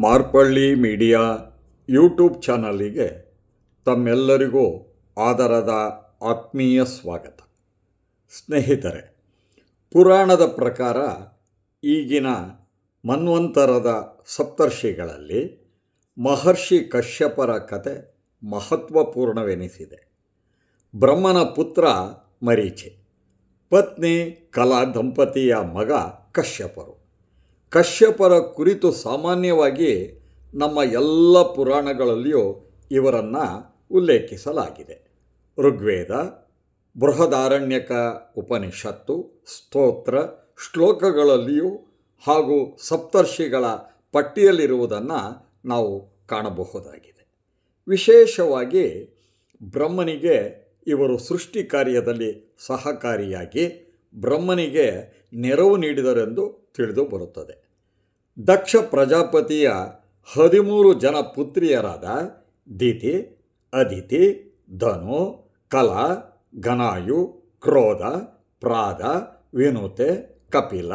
Marpalli media YouTube ಚಾನಲಿಗೆ ತಮ್ಮೆಲ್ಲರಿಗೂ ಆದರದ ಆತ್ಮೀಯ ಸ್ವಾಗತ. ಸ್ನೇಹಿತರೆ, ಪುರಾಣದ ಪ್ರಕಾರ ಈಗಿನ ಮನ್ವಂತರದ ಸಪ್ತರ್ಷಿಗಳಲ್ಲಿ ಮಹರ್ಷಿ ಕಶ್ಯಪರ ಕತೆ ಮಹತ್ವಪೂರ್ಣವೆನಿಸಿದೆ. ಬ್ರಹ್ಮನ ಪುತ್ರ ಮರೀಚಿ, ಪತ್ನಿ ಕಲಾ ದಂಪತಿಯ ಮಗ ಕಶ್ಯಪರು. ಕಶ್ಯಪರ ಕುರಿತು ಸಾಮಾನ್ಯವಾಗಿ ನಮ್ಮ ಎಲ್ಲ ಪುರಾಣಗಳಲ್ಲಿಯೂ ಇವರನ್ನು ಉಲ್ಲೇಖಿಸಲಾಗಿದೆ. ಋಗ್ವೇದ, ಬೃಹದಾರಣ್ಯಕ ಉಪನಿಷತ್ತು, ಸ್ತೋತ್ರ, ಶ್ಲೋಕಗಳಲ್ಲಿಯೂ ಹಾಗೂ ಸಪ್ತರ್ಷಿಗಳ ಪಟ್ಟಿಯಲ್ಲಿರುವುದನ್ನು ನಾವು ಕಾಣಬಹುದಾಗಿದೆ. ವಿಶೇಷವಾಗಿ ಬ್ರಹ್ಮನಿಗೆ ಇವರು ಸೃಷ್ಟಿ ಕಾರ್ಯದಲ್ಲಿ ಸಹಕಾರಿಯಾಗಿ ಬ್ರಹ್ಮನಿಗೆ ನೆರವು ನೀಡಿದರೆಂದು ತಿಳಿದು ಬರುತ್ತದೆ. ದಕ್ಷ ಪ್ರಜಾಪತಿಯ ಹದಿಮೂರು ಜನ ಪುತ್ರಿಯರಾದ ದಿತಿ, ಅದಿತಿ, ಧನು, ಕಲಾ, ಘನಾಯು, ಕ್ರೋಧ, ಪ್ರಾದ, ವಿನುತೆ, ಕಪಿಲ,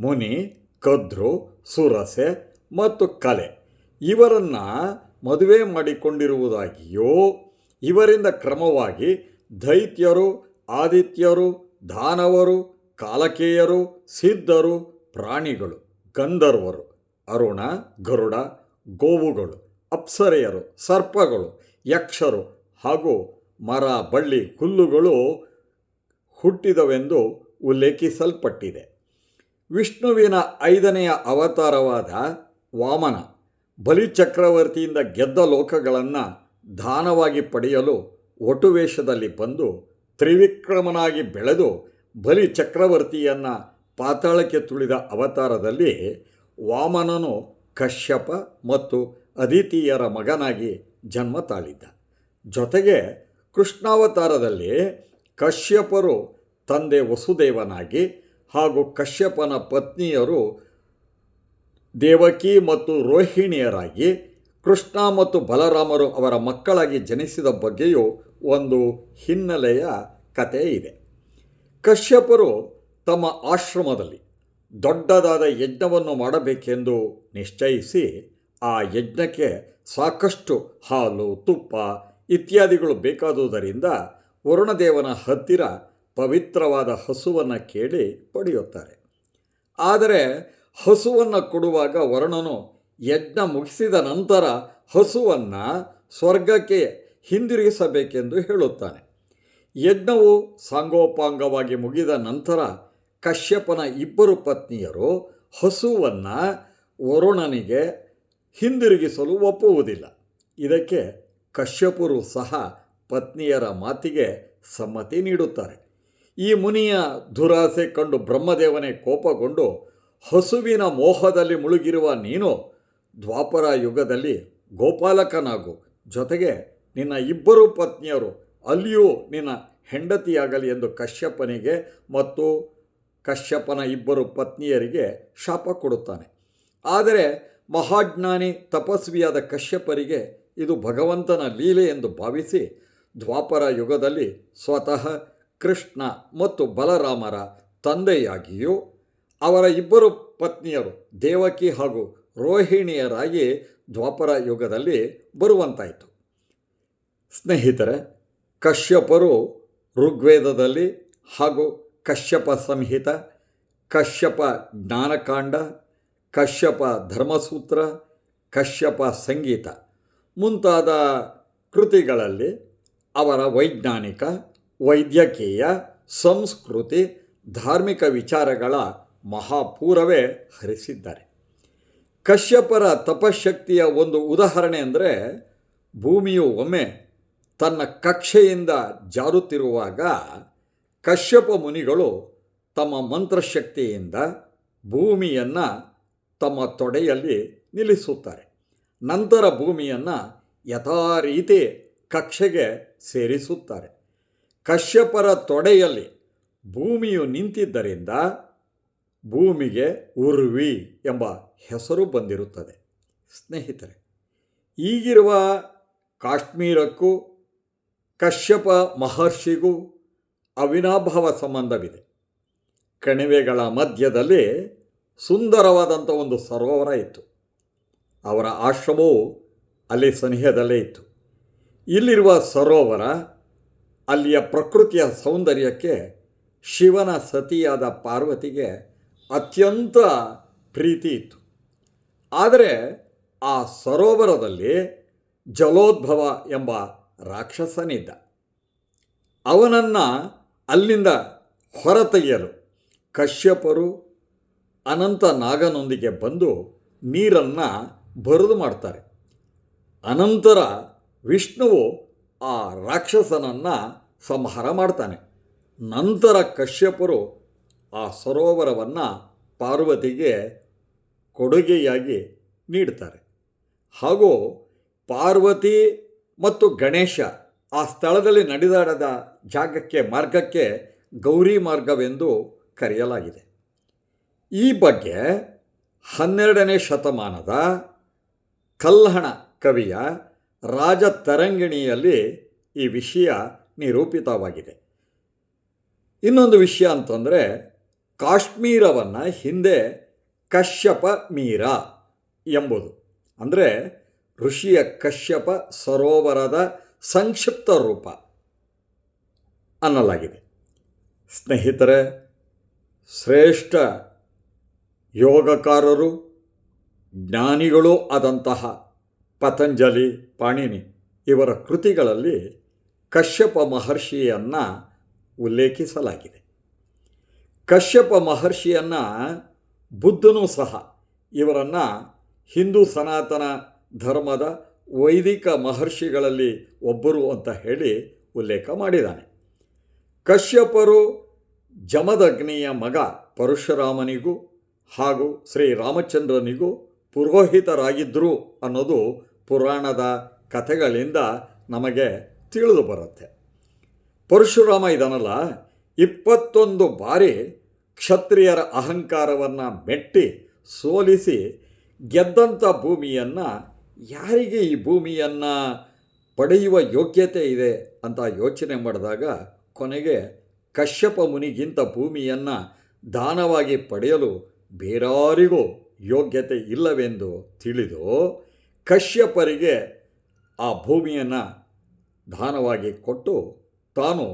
ಮುನಿ, ಕದ್ರು, ಸುರಸೆ ಮತ್ತು ಕಲೆ. ಇವರನ್ನು ಮದುವೆ ಮಾಡಿಕೊಂಡಿರುವುದಾಗಿಯೂ, ಇವರಿಂದ ಕ್ರಮವಾಗಿ ದೈತ್ಯರು, ಆದಿತ್ಯರು ದಾನವರು, ಕಾಲಕೇಯರು, ಸಿದ್ಧರು, ಪ್ರಾಣಿಗಳು, ಗಂಧರ್ವರು, ಅರುಣ, ಗರುಡ, ಗೋವುಗಳು, ಅಪ್ಸರೆಯರು, ಸರ್ಪಗಳು, ಯಕ್ಷರು ಹಾಗೂ ಮರ, ಬಳ್ಳಿ, ಹುಲ್ಲುಗಳು ಹುಟ್ಟಿದವೆಂದು ಉಲ್ಲೇಖಿಸಲ್ಪಟ್ಟಿದೆ. ವಿಷ್ಣುವಿನ ಐದನೆಯ ಅವತಾರವಾದ ವಾಮನ ಬಲಿಚಕ್ರವರ್ತಿಯಿಂದ ಗೆದ್ದ ಲೋಕಗಳನ್ನು ದಾನವಾಗಿ ಪಡೆಯಲು ಒಟುವೇಷದಲ್ಲಿ ಬಂದು ತ್ರಿವಿಕ್ರಮನಾಗಿ ಬೆಳೆದು ಬಲಿ ಚಕ್ರವರ್ತಿಯನ್ನು ಪಾತಾಳಕ್ಕೆ ತುಳಿದ ಅವತಾರದಲ್ಲಿ ವಾಮನನು ಕಶ್ಯಪ ಮತ್ತು ಅದಿತಿಯರ ಮಗನಾಗಿ ಜನ್ಮ ತಾಳಿದ್ದ. ಜೊತೆಗೆ ಕೃಷ್ಣಾವತಾರದಲ್ಲಿ ಕಶ್ಯಪರು ತಂದೆ ವಸುದೇವನಾಗಿ ಹಾಗೂ ಕಶ್ಯಪನ ಪತ್ನಿಯರು ದೇವಕಿ ಮತ್ತು ರೋಹಿಣಿಯರಾಗಿ ಕೃಷ್ಣ ಮತ್ತು ಬಲರಾಮರು ಅವರ ಮಕ್ಕಳಾಗಿ ಜನಿಸಿದ ಬಗ್ಗೆಯೂ ಒಂದು ಹಿನ್ನೆಲೆಯ ಕಥೆ ಇದೆ. ಕಶ್ಯಪರು ತಮ್ಮ ಆಶ್ರಮದಲ್ಲಿ ದೊಡ್ಡದಾದ ಯಜ್ಞವನ್ನು ಮಾಡಬೇಕೆಂದು ನಿಶ್ಚಯಿಸಿ ಆ ಯಜ್ಞಕ್ಕೆ ಸಾಕಷ್ಟು ಹಾಲು, ತುಪ್ಪ ಇತ್ಯಾದಿಗಳು ಬೇಕಾದುದರಿಂದ ವರುಣದೇವನ ಹತ್ತಿರ ಪವಿತ್ರವಾದ ಹಸುವನ್ನು ಕೇಳಿ ಪಡೆಯುತ್ತಾರೆ. ಆದರೆ ಹಸುವನ್ನು ಕೊಡುವಾಗ ವರುಣನು ಯಜ್ಞ ಮುಗಿಸಿದ ನಂತರ ಹಸುವನ್ನು ಸ್ವರ್ಗಕ್ಕೆ ಹಿಂದಿರುಗಿಸಬೇಕೆಂದು ಹೇಳುತ್ತಾನೆ. ಯಜ್ಞವು ಸಾಂಗೋಪಾಂಗವಾಗಿ ಮುಗಿದ ನಂತರ ಕಶ್ಯಪನ ಇಬ್ಬರು ಪತ್ನಿಯರು ಹಸುವನ್ನು ವರುಣನಿಗೆ ಹಿಂದಿರುಗಿಸಲು ಒಪ್ಪುವುದಿಲ್ಲ. ಇದಕ್ಕೆ ಕಶ್ಯಪರು ಸಹ ಪತ್ನಿಯರ ಮಾತಿಗೆ ಸಮ್ಮತಿ ನೀಡುತ್ತಾರೆ. ಈ ಮುನಿಯ ದುರಾಸೆ ಕಂಡು ಬ್ರಹ್ಮದೇವನೇ ಕೋಪಗೊಂಡು ಹಸುವಿನ ಮೋಹದಲ್ಲಿ ಮುಳುಗಿರುವ ನೀನು ದ್ವಾಪರ ಯುಗದಲ್ಲಿ ಗೋಪಾಲಕನಾಗು. ಜೊತೆಗೆ ನಿನ್ನ ಇಬ್ಬರು ಪತ್ನಿಯರು ಅಲ್ಲಿಯೂ ನಿನ್ನ ಹೆಂಡತಿಯಾಗಲಿ ಎಂದು ಕಶ್ಯಪನಿಗೆ ಮತ್ತು ಕಶ್ಯಪನ ಇಬ್ಬರು ಪತ್ನಿಯರಿಗೆ ಶಾಪ ಕೊಡುತ್ತಾನೆ. ಆದರೆ ಮಹಾಜ್ಞಾನಿ ತಪಸ್ವಿಯಾದ ಕಶ್ಯಪರಿಗೆ ಇದು ಭಗವಂತನ ಲೀಲೆ ಎಂದು ಭಾವಿಸಿ ದ್ವಾಪರ ಯುಗದಲ್ಲಿ ಸ್ವತಃ ಕೃಷ್ಣ ಮತ್ತು ಬಲರಾಮರ ತಂದೆಯಾಗಿಯೂ ಅವರ ಇಬ್ಬರು ಪತ್ನಿಯರು ದೇವಕಿ ಹಾಗೂ ರೋಹಿಣಿಯರಾಗಿ ದ್ವಾಪರ ಯುಗದಲ್ಲಿ ಬರುವಂತಾಯಿತು. ಸ್ನೇಹಿತರೆ ಕಶ್ಯಪರು ಋಗ್ವೇದದಲ್ಲಿ ಹಾಗೂ ಕಶ್ಯಪ ಸಂಹಿತ, ಕಶ್ಯಪ ಜ್ಞಾನಕಾಂಡ, ಕಶ್ಯಪ ಧರ್ಮಸೂತ್ರ, ಕಶ್ಯಪ ಸಂಗೀತ ಮುಂತಾದ ಕೃತಿಗಳಲ್ಲಿ ಅವರ ವೈಜ್ಞಾನಿಕ, ವೈದ್ಯಕೀಯ, ಸಂಸ್ಕೃತಿ, ಧಾರ್ಮಿಕ ವಿಚಾರಗಳ ಮಹಾಪೂರವೇ ಹರಿಸಿದ್ದಾರೆ. ಕಶ್ಯಪರ ತಪಶಕ್ತಿಯ ಒಂದು ಉದಾಹರಣೆ ಅಂದರೆ ಭೂಮಿಯು ಒಮ್ಮೆ ತನ್ನ ಕಕ್ಷೆಯಿಂದ ಜಾರುತ್ತಿರುವಾಗ ಕಶ್ಯಪ ಮುನಿಗಳು ತಮ್ಮ ಮಂತ್ರಶಕ್ತಿಯಿಂದ ಭೂಮಿಯನ್ನು ತಮ್ಮ ತೊಡೆಯಲ್ಲಿ ನಿಲ್ಲಿಸುತ್ತಾರೆ. ನಂತರ ಭೂಮಿಯನ್ನು ಯಥಾರೀತಿ ಕಕ್ಷೆಗೆ ಸೇರಿಸುತ್ತಾರೆ. ಕಶ್ಯಪರ ತೊಡೆಯಲ್ಲಿ ಭೂಮಿಯು ನಿಂತಿದ್ದರಿಂದ ಭೂಮಿಗೆ ಉರ್ವಿ ಎಂಬ ಹೆಸರು ಬಂದಿರುತ್ತದೆ. ಸ್ನೇಹಿತರೆ, ಈಗಿರುವ ಕಾಶ್ಮೀರಕ್ಕೂ ಕಶ್ಯಪ ಮಹರ್ಷಿಗೂ ಅವಿನಾಭಾವ ಸಂಬಂಧವಿದೆ. ಕಣಿವೆಗಳ ಮಧ್ಯದಲ್ಲಿ ಸುಂದರವಾದಂಥ ಒಂದು ಸರೋವರ ಇತ್ತು. ಅವರ ಆಶ್ರಮವು ಅಲ್ಲಿ ಸನಿಹದಲ್ಲೇ ಇತ್ತು. ಇಲ್ಲಿರುವ ಸರೋವರ ಅಲ್ಲಿಯ ಪ್ರಕೃತಿಯ ಸೌಂದರ್ಯಕ್ಕೆ ಶಿವನ ಸತಿಯಾದ ಪಾರ್ವತಿಗೆ ಅತ್ಯಂತ ಪ್ರೀತಿ ಇತ್ತು. ಆದರೆ ಆ ಸರೋವರದಲ್ಲಿ ಜಲೋದ್ಭವ ಎಂಬ ರಾಕ್ಷಸನಿದ್ದ. ಅವನನ್ನು ಅಲ್ಲಿಂದ ಹೊರತೆಗೆಯಲು ಕಶ್ಯಪರು ಅನಂತ ನಾಗನೊಂದಿಗೆ ಬಂದು ನೀರನ್ನು ಬರೆದು ಮಾಡ್ತಾರೆ. ಅನಂತರ ವಿಷ್ಣುವು ಆ ರಾಕ್ಷಸನನ್ನು ಸಂಹಾರ ಮಾಡ್ತಾನೆ. ನಂತರ ಕಶ್ಯಪರು ಆ ಸರೋವರವನ್ನು ಪಾರ್ವತಿಗೆ ಕೊಡುಗೆಯಾಗಿ ನೀಡ್ತಾರೆ. ಹಾಗೂ ಪಾರ್ವತಿ ಮತ್ತು ಗಣೇಶ ಆ ಸ್ಥಳದಲ್ಲಿ ನಡೆದಾಡದ ಜಾಗಕ್ಕೆ, ಮಾರ್ಗಕ್ಕೆ ಗೌರಿ ಮಾರ್ಗವೆಂದು ಕರೆಯಲಾಗಿದೆ. ಈ ಬಗ್ಗೆ ಹನ್ನೆರಡನೇ ಶತಮಾನದ ಕಲ್ಲಹಣ ಕವಿಯ ರಾಜ ತರಂಗಿಣಿಯಲ್ಲಿ ಈ ವಿಷಯ ನಿರೂಪಿತವಾಗಿದೆ. ಇನ್ನೊಂದು ವಿಷಯ ಅಂತಂದರೆ, ಕಾಶ್ಮೀರವನ್ನು ಹಿಂದೆ ಕಶ್ಯಪ ಮೀರ ಎಂಬುದು. ಅಂದರೆ ಋಷಿಯ ಕಶ್ಯಪ ಸರೋವರದ ಸಂಕ್ಷಿಪ್ತ ರೂಪ ಅನ್ನಲಾಗಿದೆ. ಸ್ನೇಹಿತರೆ, ಶ್ರೇಷ್ಠ ಯೋಗಕಾರರು, ಜ್ಞಾನಿಗಳೂ ಆದಂತಹ ಪತಂಜಲಿ ಪಾಣಿನಿ ಇವರ ಕೃತಿಗಳಲ್ಲಿ ಕಶ್ಯಪ ಮಹರ್ಷಿಯನ್ನು ಉಲ್ಲೇಖಿಸಲಾಗಿದೆ. ಕಶ್ಯಪ ಮಹರ್ಷಿಯನ್ನು ಬುದ್ಧನೂ ಸಹ ಇವರನ್ನು ಹಿಂದೂ ಸನಾತನ ಧರ್ಮದ ವೈದಿಕ ಮಹರ್ಷಿಗಳಲ್ಲಿ ಒಬ್ಬರು ಅಂತ ಹೇಳಿ ಉಲ್ಲೇಖ ಮಾಡಿದ್ದಾನೆ. ಕಶ್ಯಪರು ಜಮದಗ್ನಿಯ ಮಗ ಪರಶುರಾಮನಿಗೂ ಹಾಗೂ ಶ್ರೀರಾಮಚಂದ್ರನಿಗೂ ಪುರೋಹಿತರಾಗಿದ್ದರು ಅನ್ನೋದು ಪುರಾಣದ ಕಥೆಗಳಿಂದ ನಮಗೆ ತಿಳಿದು ಬರುತ್ತೆ. ಪರಶುರಾಮ ಇದನ್ನಲ್ಲ ಇಪ್ಪತ್ತೊಂದು ಬಾರಿ ಕ್ಷತ್ರಿಯರ ಅಹಂಕಾರವನ್ನು ಮೆಟ್ಟಿ ಸೋಲಿಸಿ ಗೆದ್ದಂಥ ಭೂಮಿಯನ್ನು ಯಾರಿಗೆ ಈ ಭೂಮಿಯನ್ನು ಪಡೆಯುವ ಯೋಗ್ಯತೆ ಇದೆ ಅಂತ ಯೋಚನೆ ಮಾಡಿದಾಗ ಕೊನೆಗೆ ಕಶ್ಯಪ ಮುನಿಗಿಂತ ಭೂಮಿಯನ್ನು ದಾನವಾಗಿ ಪಡೆಯಲು ಬೇರಾರಿಗೂ ಯೋಗ್ಯತೆ ಇಲ್ಲವೆಂದು ತಿಳಿದು ಕಶ್ಯಪರಿಗೆ ಆ ಭೂಮಿಯನ್ನು ದಾನವಾಗಿ ಕೊಟ್ಟು ತಾನು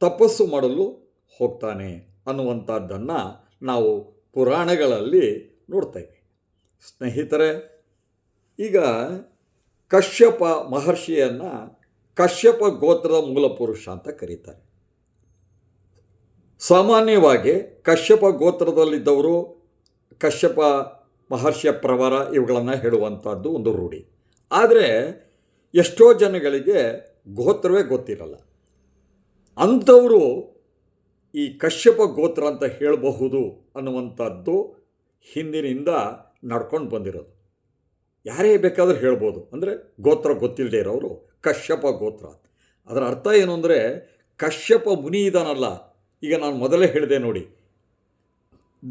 ತಪಸ್ಸು ಮಾಡಲು ಹೋಗ್ತಾನೆ ಅನ್ನುವಂಥದ್ದನ್ನು ನಾವು ಪುರಾಣಗಳಲ್ಲಿ ನೋಡ್ತೇವೆ. ಸ್ನೇಹಿತರೆ ಈಗ ಕಶ್ಯಪ ಮಹರ್ಷಿಯನ್ನು ಕಶ್ಯಪ ಗೋತ್ರದ ಮೂಲ ಪುರುಷ ಅಂತ ಕರೀತಾರೆ. ಸಾಮಾನ್ಯವಾಗಿ ಕಶ್ಯಪ ಗೋತ್ರದಲ್ಲಿದ್ದವರು ಕಶ್ಯಪ ಮಹರ್ಷಿಯ ಪ್ರವರ ಇವುಗಳನ್ನು ಹೇಳುವಂಥದ್ದು ಒಂದು ರೂಢಿ. ಆದರೆ ಎಷ್ಟೋ ಜನಗಳಿಗೆ ಗೋತ್ರವೇ ಗೊತ್ತಿರಲ್ಲ. ಅಂಥವರು ಈ ಕಶ್ಯಪ ಗೋತ್ರ ಅಂತ ಹೇಳಬಹುದು ಅನ್ನುವಂಥದ್ದು ಹಿಂದಿನಿಂದ ನಡ್ಕೊಂಡು ಬಂದಿರೋದು. ಯಾರೇ ಬೇಕಾದರೂ ಹೇಳ್ಬೋದು. ಅಂದರೆ ಗೋತ್ರ ಗೊತ್ತಿಲ್ಲದೆ ಇರೋರು, ಕಶ್ಯಪ ಗೋತ್ರ ಅದರ ಅರ್ಥ ಏನು ಅಂದರೆ, ಕಶ್ಯಪ ಮುನಿ ಇದಾನಲ್ಲ ಈಗ ನಾನು ಮೊದಲೇ ಹೇಳಿದೆ ನೋಡಿ.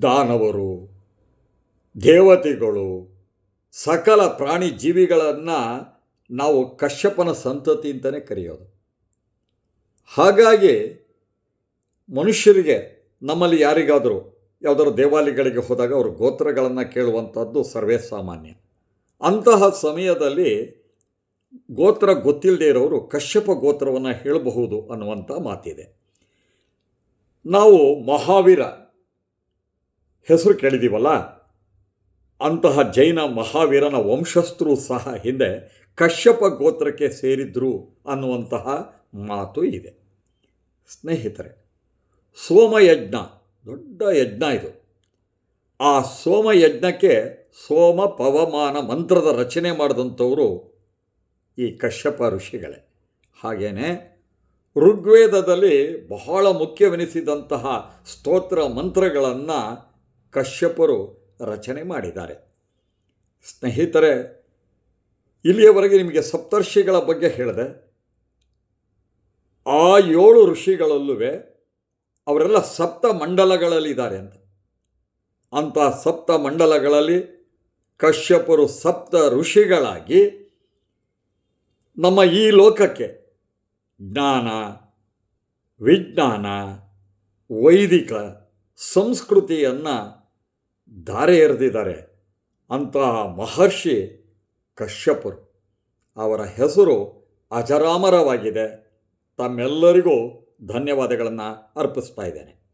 ದಾನವರು, ದೇವತೆಗಳು, ಸಕಲ ಪ್ರಾಣಿ ಜೀವಿಗಳನ್ನು ನಾವು ಕಶ್ಯಪನ ಸಂತತಿ ಅಂತಲೇ ಕರೆಯೋದು. ಹಾಗಾಗಿ ಮನುಷ್ಯರಿಗೆ, ನಮ್ಮಲ್ಲಿ ಯಾರಿಗಾದರೂ, ಯಾವುದಾದ್ರು ದೇವಾಲಯಗಳಿಗೆ ಹೋದಾಗ ಅವರು ಗೋತ್ರಗಳನ್ನು ಕೇಳುವಂಥದ್ದು ಸರ್ವೇ ಸಾಮಾನ್ಯ. ಅಂತಹ ಸಮಯದಲ್ಲಿ ಗೋತ್ರ ಗೊತ್ತಿಲ್ಲದೆ ಇರೋರು ಕಶ್ಯಪ ಗೋತ್ರವನ್ನು ಹೇಳಬಹುದು ಅನ್ನುವಂಥ ಮಾತಿದೆ. ನಾವು ಮಹಾವೀರ ಹೆಸರು ಕೇಳಿದೀವಲ್ಲ, ಅಂತಹ ಜೈನ ಮಹಾವೀರನ ವಂಶಸ್ಥರು ಸಹ ಹಿಂದೆ ಕಶ್ಯಪ ಗೋತ್ರಕ್ಕೆ ಸೇರಿದ್ರು ಅನ್ನುವಂತಹ ಮಾತು ಇದೆ. ಸ್ನೇಹಿತರೆ, ಸೋಮಯಜ್ಞ, ದೊಡ್ಡ ಯಜ್ಞ ಇದು. ಆ ಸೋಮಯಜ್ಞಕ್ಕೆ ಸೋಮ ಪವಮಾನ ಮಂತ್ರದ ರಚನೆ ಮಾಡಿದಂಥವರು ಈ ಕಶ್ಯಪ ಋಷಿಗಳೇ. ಹಾಗೆಯೇ ಋಗ್ವೇದದಲ್ಲಿ ಬಹಳ ಮುಖ್ಯವೆನಿಸಿದಂತಹ ಸ್ತೋತ್ರ ಮಂತ್ರಗಳನ್ನು ಕಶ್ಯಪರು ರಚನೆ ಮಾಡಿದ್ದಾರೆ. ಸ್ನೇಹಿತರೆ, ಇಲ್ಲಿಯವರೆಗೆ ನಿಮಗೆ ಸಪ್ತರ್ಷಿಗಳ ಬಗ್ಗೆ ಹೇಳಿದೆ. ಆ ಏಳು ಋಷಿಗಳಲ್ಲೂ ಅವರೆಲ್ಲ ಸಪ್ತ ಮಂಡಲಗಳಲ್ಲಿದ್ದಾರೆ ಅಂತ. ಅಂಥ ಸಪ್ತ ಮಂಡಲಗಳಲ್ಲಿ ಕಶ್ಯಪರು ಸಪ್ತ ಋಷಿಗಳಾಗಿ ನಮ್ಮ ಈ ಲೋಕಕ್ಕೆ ಜ್ಞಾನ, ವಿಜ್ಞಾನ, ವೈದಿಕ ಸಂಸ್ಕೃತಿಯನ್ನು ಧಾರೆ ಎರೆದಿದ್ದಾರೆ. ಅಂತಹ ಮಹರ್ಷಿ ಕಶ್ಯಪರು ಅವರ ಹೆಸರು ಅಜರಾಮರವಾಗಿದೆ. ತಮ್ಮೆಲ್ಲರಿಗೂ ಧನ್ಯವಾದಗಳನ್ನು ಅರ್ಪಿಸ್ತಾ ಇದ್ದೇನೆ.